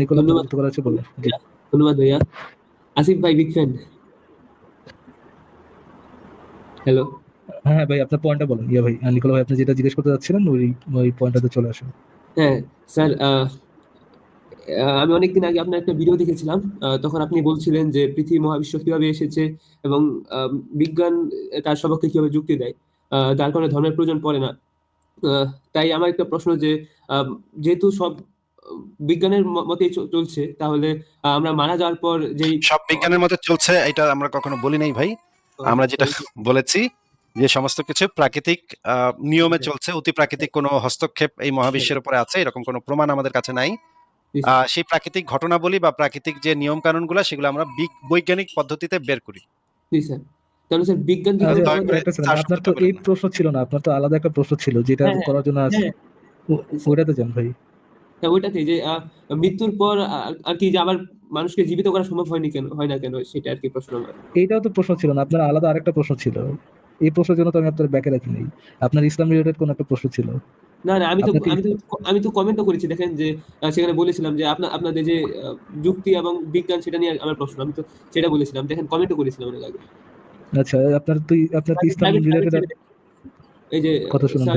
Nikola ধন্যবাদ। করা আছে বলুন ধন্যবাদ ভাইয়া। আসিফ ভাই বিগ ফ্যান হ্যালো হ্যাঁ ভাই আপনার পয়েন্টটা বলুন। ইয়া ভাই আহ, নিকোলা ভাই আপনি যেটা জিজ্ঞেস করতে যাচ্ছিলেন ওই ওই পয়েন্টটাতে চলে আসুন। হ্যাঁ স্যার আমি অনেকদিন আগে আপনার একটা ভিডিও দেখেছিলাম। তখন আপনি বলছিলেন যে পৃথিবী মহাবিশ্ব কীভাবে এসেছে এবং বিজ্ঞান তার সবকে কীভাবে যুক্তি দেয়। আহ, তার কারণে ধর্মের প্রয়োজন পড়ে না। আহ, তাই আমার একটা প্রশ্ন যে আহ, যেহেতু সব বিজ্ঞানের মতেই চলছে। তাহলে আমরা মারা যাওয়ার পর যেই সব বিজ্ঞানের মতো চলছে এটা আমরা কখনো বলি নাই ভাই। আমরা যেটা বলেছি যে সমস্ত কিছু প্রাকৃতিক নিয়মে চলছে অতি প্রাকৃতিক কোনো হস্তক্ষেপ এই মহাবিশ্বের উপরে আছে এরকম কোনো প্রমাণ আমাদের কাছে নাই। সেই প্রাকৃতিক ঘটনাবলী বা প্রাকৃতিক যে নিয়ম কানুনগুলো সেগুলো আমরা বৈজ্ঞানিক পদ্ধতিতে বের করি। জি স্যার তাহলে স্যার বিজ্ঞান আচ্ছা, আপনার তো এই প্রশ্ন ছিল না আপনার তো আলাদা একটা প্রশ্ন ছিল যেটা হ্যাঁ, হ্যাঁ, করার জন্য আছে। হ্যাঁ। ও- ওইটাতে যান ভাই। হ্যাঁ ওইটাতে যে মৃত্যুর পর আর কি যে আবার মানুষকে জীবিত করা সম্ভব হয়নি কেন হয় না কেন সেটা আর কি প্রশ্ন এইটাও তো প্রশ্ন ছিল না আপনার আলাদা আরেকটা প্রশ্ন ছিল। এই প্রশ্নের জন্য তো আমি আপনার ব্যাকে রাখিনি। আপনার ইসলাম রিলেটেড কোন একটা প্রশ্ন ছিল? না না আমি তো আমি তো আমি তো কমেন্টও করেছি দেখেন যে সেখানে বলেছিলাম যে আপনার আপনাদের যে যুক্তি এবং বিজ্ঞান সেটা নিয়ে আমার প্রশ্ন আমি তো সেটা বলেছিলাম দেখেন কমেন্টও করেছিলাম অনেক আগে। আচ্ছা আপনার তুই আপনার ইসলাম রিলেটেড এই যে কথা শুনুন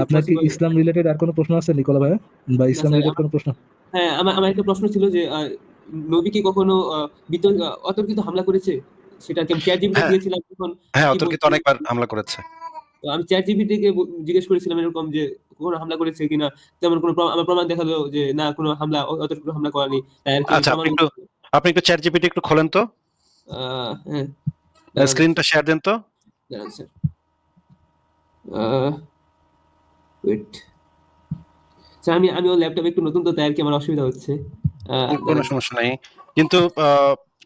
আপনার কি ইসলাম রিলেটেড আর কোনো প্রশ্ন আছে নিকোলা ভাই বা ইসলাম রিলেটেড কোনো প্রশ্ন? হ্যাঁ আমার আমার একটা প্রশ্ন ছিল যে নবী কি কখনো বিতর্ক অতর্কিত হামলা করেছে? সেটা কি আমি চ্যাট জিপিটি। দিয়েছিলাম তখন হ্যাঁ অতর্কিত অনেকবার হামলা করেছে। তো আমি চ্যাট জিপিটিকে জিজ্ঞেস করেছিলাম এরকম যে কোনো হামলা করেছে কিনা? তেমন কোনো আমার প্রমাণ দেখাল যে না কোনো হামলা অতর্কিত হামলা করেনি। কি আচ্ছা, আপনি প্রমাণ- আপনি একটু চ্যাট জিপিটি একটু খোলেন তো। আহ, হ্যাঁ। স্ক্রিনটা শেয়ার দেন তো। দাঁড়ান স্যার। ওয়েট স্যার আমি আমি ল্যাপটপ একটু নতুন তো তাই আর কি আমার অসুবিধা হচ্ছে। কোনো সমস্যা নাই। কিন্তু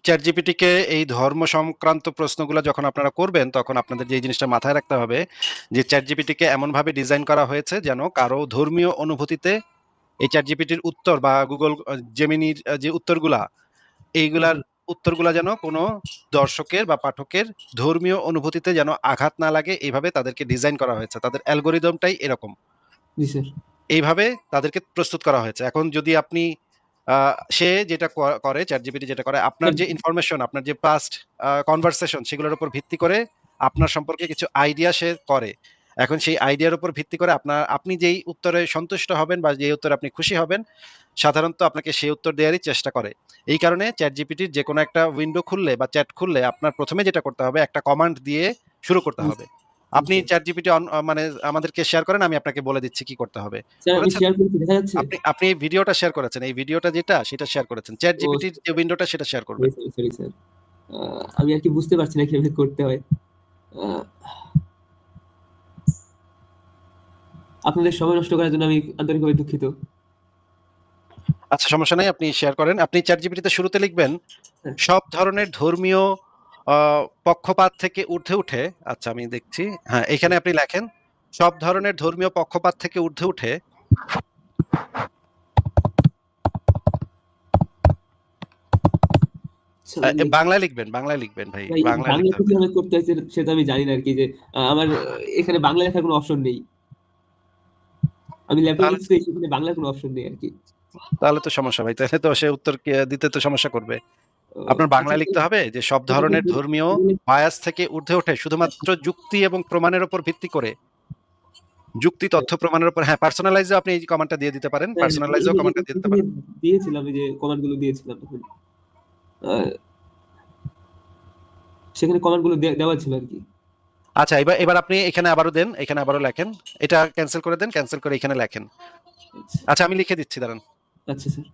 চ্যাট জিপিটিকে এই ধর্ম সংক্রান্ত প্রশ্নগুলো যখন আপনারা করবেন তখন আপনাদের যে জিনিসটা মাথায় রাখতে হবে যে চ্যাট জিপিটিকে এমন ভাবে ডিজাইন করা হয়েছে যেন কারও ধর্মীয় অনুভূতিতে এই চ্যাট জিপিটির উত্তর বা গুগল জেমিনির যে উত্তরগুলা এইগুলার উত্তরগুলা যেন কোনো দর্শকের বা পাঠকের ধর্মীয় অনুভূতিতে যেন আঘাত না লাগে এইভাবে তাদেরকে ডিজাইন করা হয়েছে। তাদের অ্যালগোরিদমটাই এরকম। এইভাবে তাদেরকে প্রস্তুত করা হয়েছে। এখন যদি আপনি আহ, সে যেটা করে চ্যাট জিপিটি যেটা করে আপনার যে ইনফরমেশন আপনার যে পাস্ট কনভারসেশন সেগুলোর উপর ভিত্তি করে আপনার সম্পর্কে কিছু আইডিয়া সে করে। এখন সেই আইডিয়ার উপর ভিত্তি করে আপনার আপনি যেই উত্তরে সন্তুষ্ট হবেন বা যেই উত্তরে আপনি খুশি হবেন সাধারণত আপনাকে সেই উত্তর দেওয়ারই চেষ্টা করে। এই কারণে চ্যাট জিপিটির যে কোনো একটা উইন্ডো খুললে বা চ্যাট খুললে আপনার প্রথমে যেটা করতে হবে একটা কমান্ড দিয়ে শুরু করতে হবে। আপনি। চ্যাট জিপিটি মানে আমাদেরকে শেয়ার করেন আমি আপনাকে বলে দিচ্ছি কি করতে হবে। আপনি আপনি এই ভিডিওটা শেয়ার করেছেন এই ভিডিওটা যেটা সেটা শেয়ার করেছেন। চ্যাট জিপিটির যে উইন্ডোটা সেটা শেয়ার করবেন। Sorry sorry sir. আমি আর কি বুঝতে পারছি না কীভাবে করতে হয়। আপনাদের সময় নষ্ট করার জন্য আমি আন্তরিকভাবে দুঃখিত আচ্ছা সমস্যা নাই আপনি শেয়ার করেন আপনি চ্যাট জিপিটিতে শুরুতে লিখবেন হ্যাঁ। সব ধরনের ধর্মীয় পক্ষপাত থেকে ঊর্ধ্বে উঠে আচ্ছা আমি দেখছি হ্যাঁ এখানে আপনি লেখেন সব ধরনের ধর্মীয় পক্ষপাত থেকে ঊর্ধ্বে উঠে আচ্ছা, বাংলায় লিখবেন বাংলায় লিখবেন ভাই বাংলা। করতে সেটা আমি জানি না আর কি যে আমার এখানে বাংলা লেখার কোনো অপশন নেই আমি করি সেখানে বাংলার কোনো অপশন নেই আর কি। তাহলে তো সমস্যা ভাই তাহলে তো সে উত্তর কে- দিতে তো সমস্যা করবে। আপনার বাংলায় লিখতে হবে যে সব ধরনের ধর্মীয় বায়াস থেকে ঊর্ধ্বে ওঠে শুধুমাত্র যুক্তি এবং প্রমাণের উপর ভিত্তি করে। যুক্তি তথ্য প্রমাণের উপর হ্যাঁ পার্সোনালাইজে আপনি এই কমান্ডটা দিয়ে দিতে পারেন পার্সোনালাইজেও কমান্ডটা দিয়ে দিতে পারেন। দিয়েছিলাম যে কমান্ডগুলো দিয়েছিলাম তখন। সেখানে কমান্ডগুলো দেওয়া ছিল আর কি। আচ্ছা এবার এবার আপনি এখানে আবারও দেন এখানে আবারও লেখেন। এটা ক্যান্সেল করে দেন ক্যান্সেল করে এখানে লেখেন। আচ্ছা, আচ্ছা আমি লিখে দিচ্ছি দাঁড়ান। আচ্ছা স্যার।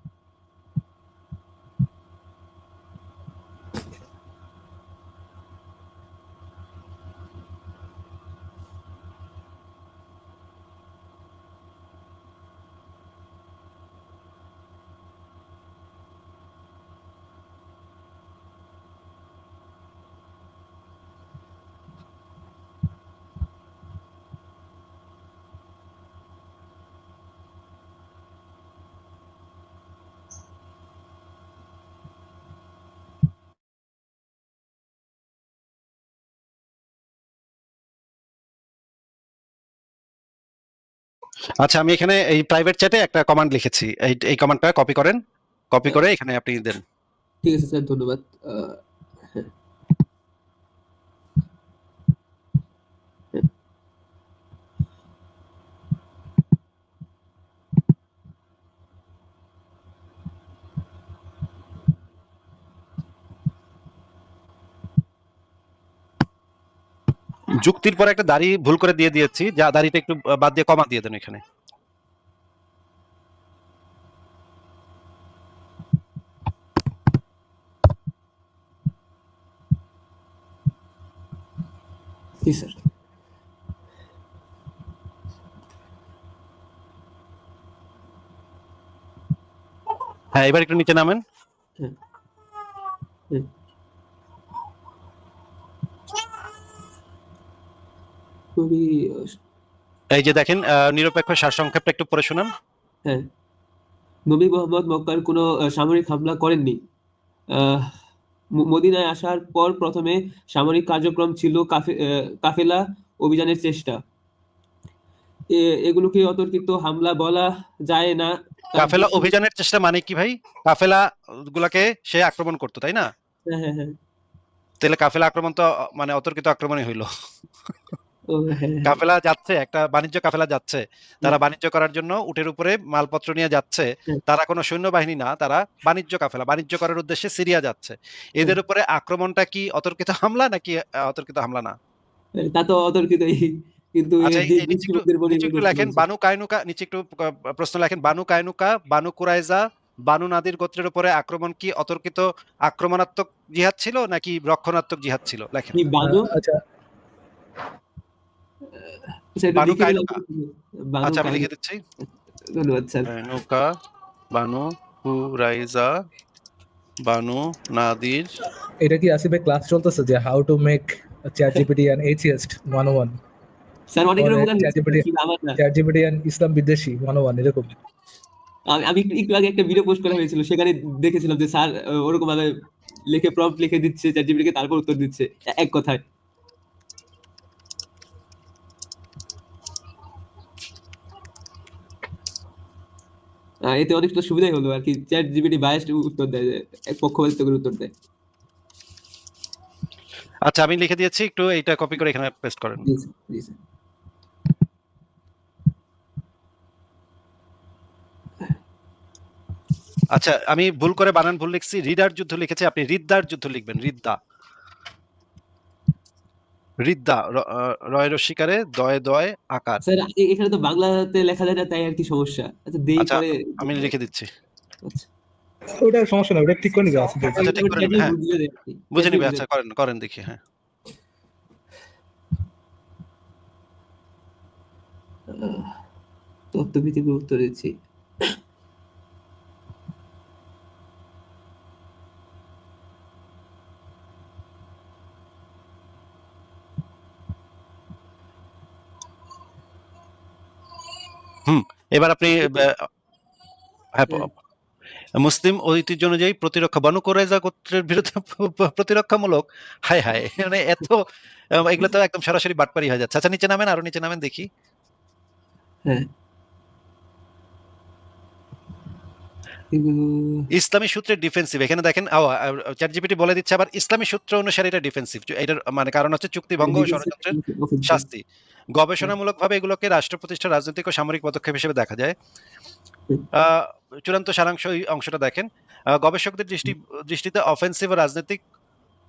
আচ্ছা আমি এখানে এই প্রাইভেট চ্যাটে একটা কমান্ড লিখেছি। এই এই কমান্ডটা কপি করেন। কপি করে এখানে আপনি দেন। ঠিক আছে, স্যার, ধন্যবাদ। যুক্তির পরে একটা দাড়ি ভুল করে দিয়ে দিয়েছি যা দাড়িটা একটু বাদ দিয়ে কমা দিয়ে দেন এখানে। জি স্যার। হ্যাঁ এবার একটু নিচে নামেন। হ্যাঁ। হ্যাঁ। খুবই এই যে দেখেন নিরপেক্ষ সারসংক্ষেপটা একটু পড়ে শুনান। হ্যাঁ। নবী মোহাম্মদ মক্কার কোনো সামরিক হামলা করেননি। মদিনায় আসার পর প্রথমে সামরিক কার্যক্রম ছিল কাফেলা অভিযানের চেষ্টা। এগুলোকে অতর্কিত হামলা বলা যায় না। কাফেলা অভিযানের চেষ্টা মানে কি ভাই? কাফেলা গুলাকে সে আক্রমণ করতো তাই না? হ্যাঁ হ্যাঁ হ্যাঁ। তাহলে কাফেলা আক্রমণ তো মানে অতর্কিত আক্রমণই হইল। কাফেলা যাচ্ছে একটা বাণিজ্য কাফেলা যাচ্ছে। তারা বাণিজ্য করার জন্য উটের উপরে মালপত্র নিয়ে যাচ্ছে। তারা কোনো সৈন্যবাহিনী না তারা বাণিজ্য কাফেলা। বাণিজ্য করার উদ্দেশ্যে সিরিয়া যাচ্ছে। এদের উপরে আক্রমণটা কি অতর্কিত হামলা নাকি অতর্কিত হামলা না? তা তো অতর্কিতই। কিন্তু আচ্ছা লেখেন বানু কায়নুকা নিচে একটু প্রশ্ন লেখেন Banu Qaynuqa Banu Qurayza Banu Nadir গোত্রের উপরে আক্রমণ কি অতর্কিত আক্রমণাত্মক জিহাদ ছিল নাকি রক্ষণাত্মক জিহাদ ছিল? লেখেন। বানু আচ্ছা আচ্ছা, একটু বানু লিখে দিলাম। কায়নুকা। বানু আমি লিখে দিচ্ছি ধন্যবাদ sir Qaynuqa Banu Qurayza Banu Nadir এটা কি আসিফে ক্লাস চলতেছে যে how to make chat GPT and HS one one sir অনেক রকম গান ChatGPT কিন্তু আমার না। চ্যাট জিপিটি অ্যান্ড ইসলাম বিদ্বেষী ওয়ান ওয়ান এরকম আমি আমি একটু আগে একটা ভিডিও পোস্ট করা হয়েছিল সেখানে দেখেছিলাম যে স্যার ওরকম ভাবে লিখে প্রম্পট লিখে দিচ্ছে চ্যাটজিপিটি কে তারপর উত্তর দিচ্ছে এক কথায়। এতে অনেকটা সুবিধাই হলো আর কি। চ্যাট জিপিটি বায়াসড উত্তর দেয় এক পক্ষপাতিত্ব করে উত্তর দেয়। আচ্ছা আমি লিখে দিয়েছি একটু এইটা কপি করে এখানে পেস্ট করেন। আচ্ছা আমি ভুল করে বানান ভুল লিখছি। রিডার যুদ্ধ লিখেছি আপনি রিদ্দার যুদ্ধ লিখবেন রিদ্দা। রিদ্দা আহ, রয়ের শিকারে দয়ে দয়ে আকার। স্যার এখানে তো বাংলাতে লেখা যায় না তাই আর কি সমস্যা? আচ্ছা দেই আচ্ছা, পরে আমি লিখে দিচ্ছি। আচ্ছা। ওটা সমস্যা নাই ওটা ঠিক করে নিবে আসিফ আচ্ছা, ঠিক করে হ্যাঁ। বুঝে নিবে আচ্ছা করেন করেন দেখি হ্যাঁ। তত্ত্বভিত্তিক উত্তর দিচ্ছি। এবার আপনি হ্যাঁ মুসলিম ঐতিহ্য অনুযায়ী প্রতিরক্ষা বানু কোরাইজা গোত্রের বিরুদ্ধে প্রতিরক্ষামূলক হায় হায় মানে এত এগুলো তো একদম সরাসরি বাটপারি হয়ে যাচ্ছে। আচ্ছা নিচে নামেন আরও নিচে নামেন দেখি। হ্যাঁ ইসলামী সূত্রের ডিফেন্সিভ এখানে দেখেন চ্যাট জিপিটি বলে দিচ্ছে আবার ইসলামী সূত্র অনুসারে এটা ডিফেন্সিভ এটার মানে কারণ হচ্ছে চুক্তিভঙ্গ ও ষড়যন্ত্রের। শাস্তি। গবেষণামূলকভাবে এগুলোকে রাষ্ট্র প্রতিষ্ঠা রাজনৈতিক ও সামরিক পদক্ষেপ হিসেবে দেখা যায়। চূড়ান্ত সারাংশ এই অংশটা দেখেন। গবেষকদের দৃষ্টি দৃষ্টিতে অফেন্সিভ ও রাজনৈতিক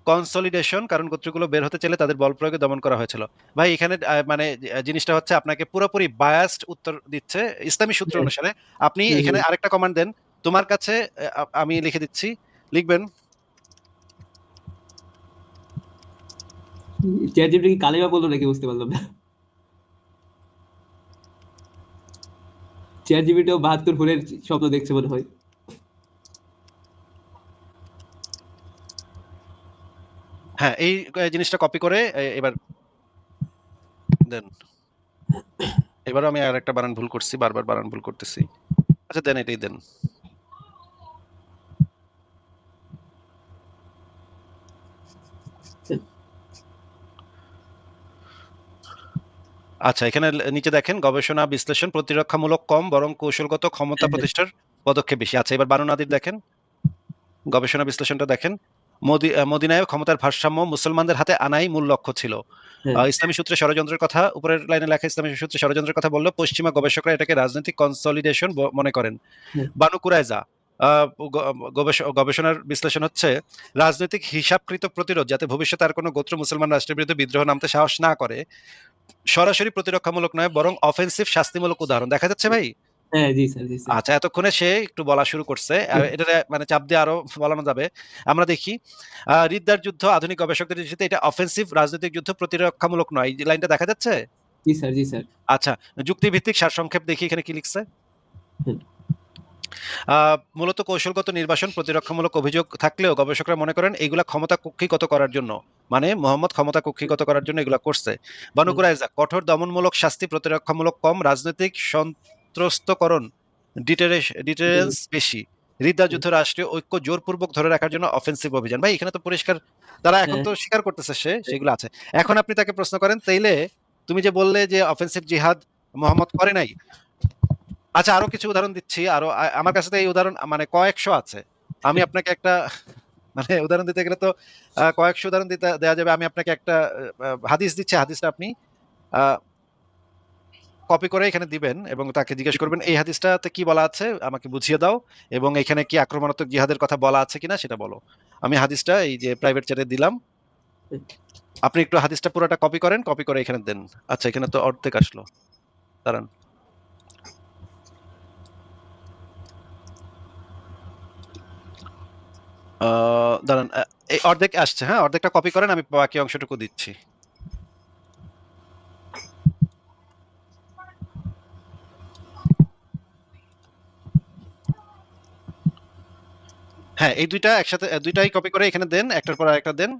কনসলিডেশন কারণ গোত্রগুলো বের হতে চাইলে তাদের বল প্রয়োগে দমন করা হয়েছিল। ভাই এখানে মানে জিনিসটা হচ্ছে আপনাকে পুরোপুরি বায়াসড উত্তর দিচ্ছে ইসলামী সূত্র অনুসারে। আপনি এখানে আরেকটা কমান্ড দেন তোমার কাছে আমি লিখে দিচ্ছি। লিখবেন? চ্যাট জিপিটি কি কালিমা বলল নাকি বুঝতে পারলাম না। চ্যাট জিপিটিও বাহাত্তর ফুলের স্বপ্ন দেখছে মনে হয়। হ্যাঁ এই জিনিসটা কপি করে এবার দেন। এবার আমি আর একটা বানান ভুল করছি বারবার বানান ভুল করতেছি। আচ্ছা দেন এটাই দেন। আচ্ছা এখানে নিচে দেখেন গবেষণা বিশ্লেষণ প্রতিরক্ষামূলক কম বরং কৌশলগত ক্ষমতা। প্রতিষ্ঠার পদক্ষেপ বেশি আচ্ছা এবার বারো নাদির দেখেন গবেষণা বিশ্লেষণটা দেখেন মদিনায় ক্ষমতার ভারসাম্য মুসলমানদের হাতে আনাই মূল লক্ষ্য ছিল। ইসলামী সূত্রে ষড়যন্ত্রের কথা উপরের লাইনে লেখা ইসলামী সূত্রে ষড়যন্ত্রের কথা বলল পশ্চিমা গবেষকরা এটাকে রাজনৈতিক কনসলিডেশন মনে করেন। বানু কুরাইজা গবেষণার বিশ্লেষণ হচ্ছে রাজনৈতিক হিসাবকৃত প্রতিরোধ যাতে ভবিষ্যতে আর কোনো গোত্র মুসলমান রাষ্ট্রের বিরুদ্ধে বিদ্রোহ নামতে সাহস না করে সরাসরি প্রতিরক্ষামূলক নয় বরং অফেন্সিভ শাস্তিমূলক উদাহরণ। দেখা যাচ্ছে ভাই? হ্যাঁ আচ্ছা এতক্ষণে সে একটু বলা শুরু করছে। এটা মানে চাপ দিয়ে আরও বলানো যাবে। আমরা দেখি রিদ্দার যুদ্ধ আধুনিক গবেষকদের দৃষ্টিতে এটা অফেন্সিভ রাজনৈতিক যুদ্ধ প্রতিরক্ষামূলক নয়। এই লাইনটা দেখা যাচ্ছে? জি স্যার জি স্যার। আচ্ছা যুক্তিভিত্তিক সারসংক্ষেপ দেখি এখানে কি লিখছে। মূলত কৌশলগত নির্বাসন প্রতিরক্ষামূলক অভিযোগ থাকলেও গবেষকরা মনে করেন এগুলা ক্ষমতা কুক্ষিগত করার জন্য। মানে মোহাম্মদ ক্ষমতা কুক্ষিগত করার জন্য এগুলা করছে। বানুকুরাইজা কঠোর দমনমূলক শাস্তি প্রতিরক্ষামূলক কম রাজনৈতিক সন্ত্রস্তকরণ ডিটারেন্স বেশি রিদ্দা যুদ্ধ রাষ্ট্রীয় ঐক্য জোরপূর্বক ধরে রাখার জন্য অফেন্সিভ অভিযান। ভাই এখানে তো পরিষ্কার তারা এখন হ্যাঁ। তো স্বীকার করতেছে সে সেগুলো আছে। এখন আপনি তাকে প্রশ্ন করেন তাইলে তুমি যে বললে যে অফেন্সিভ জিহাদ মোহাম্মদ করে নাই আচ্ছা আরও কিছু উদাহরণ দিচ্ছি। আরও আমার কাছে তো এই উদাহরণ মানে কয়েকশো আছে। আমি আপনাকে একটা মানে উদাহরণ দিতে গেলে তো কয়েকশো উদাহরণ দিতে দেওয়া যাবে। আমি আপনাকে একটা হাদিস দিচ্ছি। হাদিসটা আপনি কপি করে এখানে দিবেন এবং তাকে জিজ্ঞেস করবেন, এই হাদিসটাতে কি বলা আছে? আমাকে বুঝিয়ে দাও। এবং এখানে কি আক্রমণাত্মক জিহাদের কথা বলা আছে কিনা সেটা বলো। আমি হাদিসটা এই যে প্রাইভেট চ্যাটে দিলাম। আপনি একটু হাদিসটা পুরোটা কপি করেন কপি করে এখানে দেন। আচ্ছা এখানে তো অর্ধেক আসলো। দাঁড়ান। দাঁড়ান এই অর্ধেক আসছে হ্যাঁ অর্ধেকটা কপি করেন, আমি বাকি অংশটুকু দিচ্ছি। হ্যাঁ এই দুইটা একসাথে, দুইটাই কপি করে এখানে দেন, একটার পর আরেকটা দেন।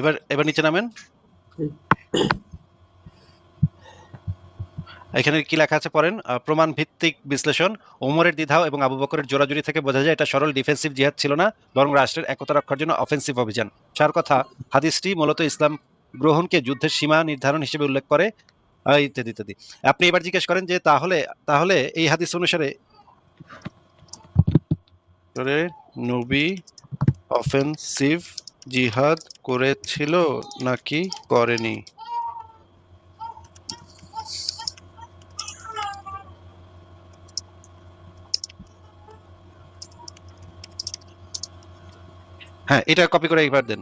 এবার এবার নিচে নামেন। এখানে কি লেখা আছে পড়েন? প্রমাণ ভিত্তিক বিশ্লেষণ, ওমরের দ্বিধাও এবং আবু বকরের জোরাজুরি থেকে বোঝা যায়, এটা সরল ডিফেন্সিভ জিহাদ ছিল না, বরং রাষ্ট্রের একতা রক্ষার জন্য অফেন্সিভ অভিযান। সার কথা, হাদিসটি মূলত ইসলাম গ্রহণকে যুদ্ধের সীমা নির্ধারণ হিসেবে উল্লেখ করে। ইত্যাদি ইত্যাদি। আপনি এবার জিজ্ঞেস করেন যে, তাহলে তাহলে এই হাদিস অনুসারে নবী অফেন্সিভ জিহাদ করেছিল নাকি করেনি? হ্যাঁ এটা কপি করে একবার দেন।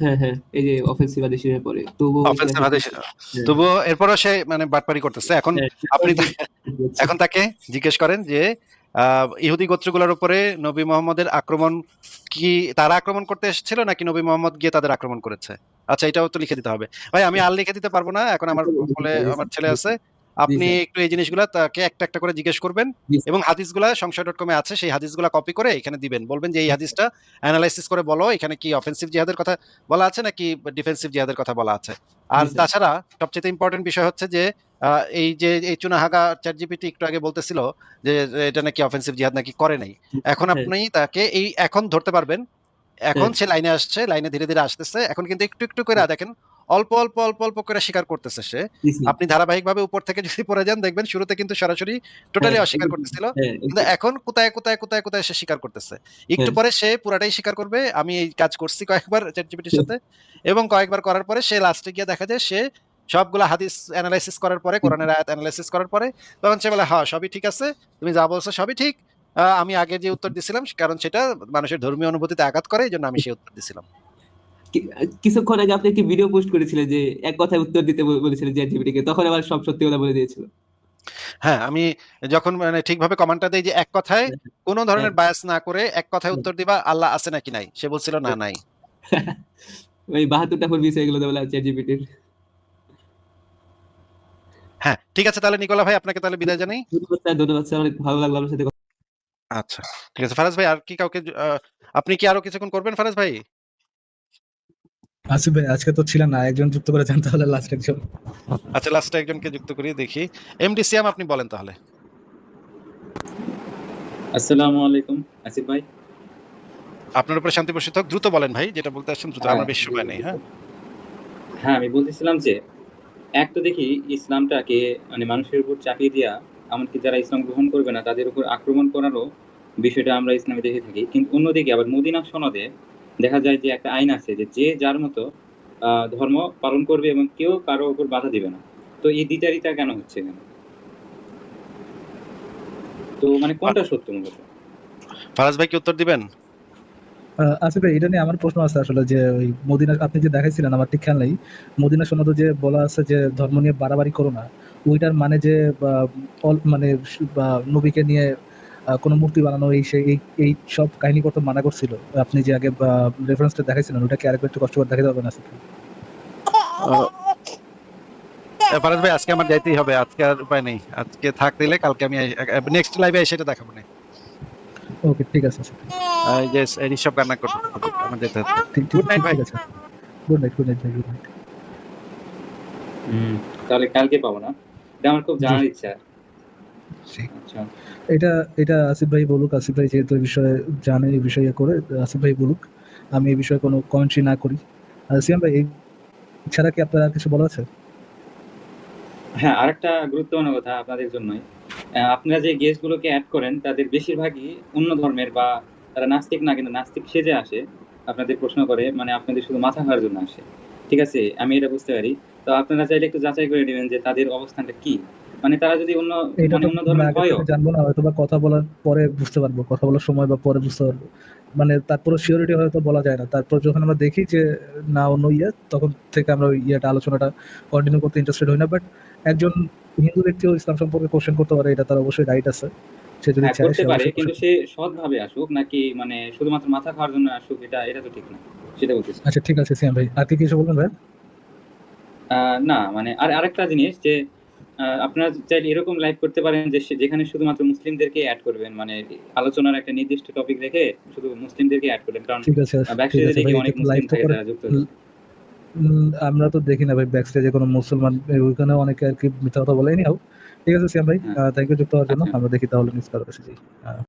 হ্যাঁ হ্যাঁ এই যে অফেন্সিভ আদেশের পরে। তবুও অফেন্সিভ হাদিস তবুও এরপরও সে মানে বাটপারি করতেছে। এখন হ্যাঁ, আপনি এখন তাকে জিজ্ঞেস করেন যে আহ, ইহুদি গোত্রগুলোর উপরে নবী মোহাম্মদের আক্রমণ কি তারা আক্রমণ করতে এসেছিল নাকি নবী মোহাম্মদ গিয়ে তাদের আক্রমণ করেছে? আচ্ছা এটাও তো লিখে দিতে হবে। ভাই আমি আর লিখে দিতে পারব না। এখন আমার বলে আমার ছেলে আছে। আপনি একটু এই জিনিসগুলো তাকে একটা একটা করে জিজ্ঞেস করবেন। এবং হাদিসগুলা সংশয় ডট কমে আছে সেই হাদিসগুলা কপি করে এখানে দিবেন। বলবেন যে এই হাদিসটা অ্যানালাইসিস করে বলো এখানে কি অফেন্সিভ জিহাদের কথা বলা আছে নাকি ডিফেন্সিভ জিহাদের কথা বলা আছে? আর তাছাড়া সবচেয়ে ইম্পর্টেন্ট বিষয় হচ্ছে যে এই যে এই চুনাহাগা চ্যাট জিপিটি একটু আগে বলতেছিল যে এটা নাকি অফেন্সিভ জিহাদ নাকি করে নাই। এখন। আপনি তাকে এই এখন ধরতে পারবেন। এখন। সে লাইনে আসছে লাইনে ধীরে ধীরে আসতেছে। এখন কিন্তু একটু একটু করে দেখেন অল্প অল্প অল্প অল্প করে স্বীকার করতেছে সে। আপনি ধারাবাহিকভাবে উপর থেকে যদি পড়ে যান দেখবেন শুরুতে কিন্তু সরাসরি টোটালি হ্যাঁ, অস্বীকার করতেছিল। হ্যাঁ, কিন্তু এখন কোথায় কোথায় কোথায় কোথায় সে স্বীকার করতেছে? একটু হ্যাঁ। পরে সে পুরাটাই স্বীকার করবে। আমি এই কাজ করছি কয়েকবার চ্যাটজিপিটির সাথে। এবং কয়েকবার করার পরে সে লাস্টে গিয়ে দেখা যায় সে সবগুলা হাদিস অ্যানালাইসিস করার পরে কোরআনের আয়াত অ্যানালাইসিস করার পরে তখন সে বলে হ্যাঁ সবই ঠিক আছে। তুমি যা বলছো সবই ঠিক। আহ, আমি আগে যে উত্তর দিছিলাম কারণ সেটা মানুষের ধর্মীয় অনুভূতিতে আঘাত করে এই জন্য আমি সেই উত্তর দিছিলাম। কিছুক্ষণ আগে আপনি একটি ভিডিও পোস্ট করেছিলেন যে এক কথায় উত্তর দিতে বল- বলেছিলেন চ্যাট জিপিটিকে তখন আবার সব সত্যি কথা বলে দিয়েছিল। হ্যাঁ আমি যখন মানে ঠিকভাবে কমান্ডটা দেই যে এক কথায় কোনো ধরনের বায়াস না করে এক কথায় উত্তর দিবা আল্লাহ আছে নাকি নাই? সে বলছিল না নাই। ওই বাহাত্তরটা ফোর বিষয় এগুলো বলা চ্যাট জিপিটির হ্যাঁ ঠিক আছে তাহলে নিকোলা ভাই আপনাকে তাহলে বিদায় জানাই। ধন্যবাদ স্যার অনেক ভালো লাগল আপনার সাথে আচ্ছা ঠিক আছে। ফারাজ ভাই আর কি কাউকে আপনি কি আরও কিছুক্ষণ করবেন ফারাজ ভাই? আসিফ ভাই আজকে তো ছিলেন না একজন যুক্ত করে যান তাহলে লাস্ট একজন। আচ্ছা লাস্টে একজনকে যুক্ত করিয়ে দেখি। এমডি সিয়াম আপনি বলেন তাহলে। আসসালামু আলাইকুম আসিফ ভাই। আপনার উপরে শান্তি বর্ষিত হোক। দ্রুত বলেন ভাই যেটা বলতে আসছেন দ্রুত। আমার বেশি সময় নেই হ্যাঁ। হ্যাঁ আমি বলতেছিলাম যে এক তো দেখি ইসলামটাকে মানে মানুষের উপর চাপিয়ে দেওয়া এমনকি যারা ইসলাম গ্রহণ করবে না তাদের উপর আক্রমণ করারও বিষয়টা আমরা ইসলামে দেখে থাকি। কিন্তু অন্যদিকে আবার মদিনা সনদে দেখা যায় যে একটা আইন আছে যে যে যার মতো আহ, ধর্ম পালন করবে এবং কেউ কারও উপর বাধা দিবে না। তো এই দ্বিচারিতা কেন হচ্ছে কেন তো মানে কোনটা সত্য মূলত? ফারাজ ভাই কি উত্তর দিবেন? আসিফ ভাই এটা নিয়ে আমার প্রশ্ন আছে আসলে যে ওই মদিনা আপনি যে দেখাইছিলেন আমার ঠিক খেয়াল নেই। মদিনা সনদে যে বলা আছে যে ধর্ম নিয়ে বাড়াবাড়ি করো না ওইটার মানে যে মানে বা নবীকে নিয়ে কোনো মূর্তি বানানো এই সেই এই সব কাহিনী করতে মানা করছিল? আপনি যে আগে রেফারেন্সটা দেখাইছিলেন ওটাকে আরেকবার একটু কষ্ট করে দেখাতে হবে না আসিফ ভাই? ফারাজ ভাই আজকে আমার যাইতেই হবে আজকে আর উপায় নেই। আজকে থাক দিলে কালকে আমি নেক্সট লাইভে এসে এটা দেখাবো না ওকে ঠিক আছে ভাই। আহ, এই সব কান্না করতে আমার যেতে হবে। ঠিক Good night, ভাই। গুড নাইট গুড নাইট ভাই গুড নাইট তাহলে কালকে পাবো না? এটা আমার খুব জানার ইচ্ছা। এটা এটা আসিফ ভাই বলুক আসিফ ভাই যেহেতু এই বিষয়ে জানে এই বিষয়ে করে আসিফ ভাই বলুক আমি এই বিষয়ে কোনো কমেন্ট্রি না করি। সিয়াম ভাই ছাড়া কি আপনার কিছু বলা আছে? হ্যাঁ আরেকটা গুরুত্বপূর্ণ কথা আপনাদের জন্যই। আপনারা যে গেস্টগুলোকে অ্যাড করেন তাদের বেশিরভাগই অন্য ধর্মের বা তারা নাস্তিক না কিন্তু নাস্তিক সেজে আসে আপনাদের প্রশ্ন করে মানে আপনাদের শুধু মাথা খাওয়ার জন্য আসে। ঠিক আছে? আমি এটা বুঝতে পারি। তো আপনারা চাইলে একটু যাচাই করে নেবেন যে তাদের অবস্থানটা কি। মানে তারা যদি অন্য মানে অন্য হয়ও থেকে জানব না হয়তো বা কথা বলার পরে বুঝতে পারব কথা বলার সময় বা পরে বুঝতে পারব। মানে তারপরে শিওরিটি হয়তো বলা যায় না। তারপর যখন আমরা দেখি যে না অন্য ইয়ে তখন থেকে আমরা ইয়েটা আলোচনাটা কন্টিনিউ করতে ইন্টারেস্টেড হই না। বাট একজন হিন্দু ব্যক্তিও ইসলাম সম্পর্কে কোশ্চেন করতে পারে এটা তার অবশ্যই রাইট আছে। সে যদি হ্যাঁ চায় করতে সে পারে কিন্তু সে সৎভাবে আসুক নাকি মানে শুধুমাত্র মাথা খাওয়ার জন্য আসুক এটা এটা তো ঠিক না সেটা বলতেছি। আচ্ছা ঠিক আছে সিয়াম ভাই। আর কি কিছু বলবেন ভাই? আহ, না মানে আর আরেকটা জিনিস যে আপনারা চাইলে এরকম লাইভ করতে পারেন যে যেখানে শুধুমাত্র মুসলিমদেরকে অ্যাড করবেন। মানে আলোচনার একটা নির্দিষ্ট টপিক রেখে শুধু মুসলিমদেরকে অ্যাড করবেন। কারণ ঠিক আছে ব্যাকস্টেজে দেখি অনেক মুসলিম থাকে যারা যুক্ত আমরা তো দেখি না ভাই ব্যাকস্টেজে কোনো মুসলমান ওখানে ওইখানে অনেকে আর কি মিথ্যা কথা বলেনি হোক ঠিক আছে সিয়াম ভাই। থ্যাংক ইউ যুক্ত হওয়ার জন্য। আচ্ছা। আমরা দেখি তাহলে মিস যাই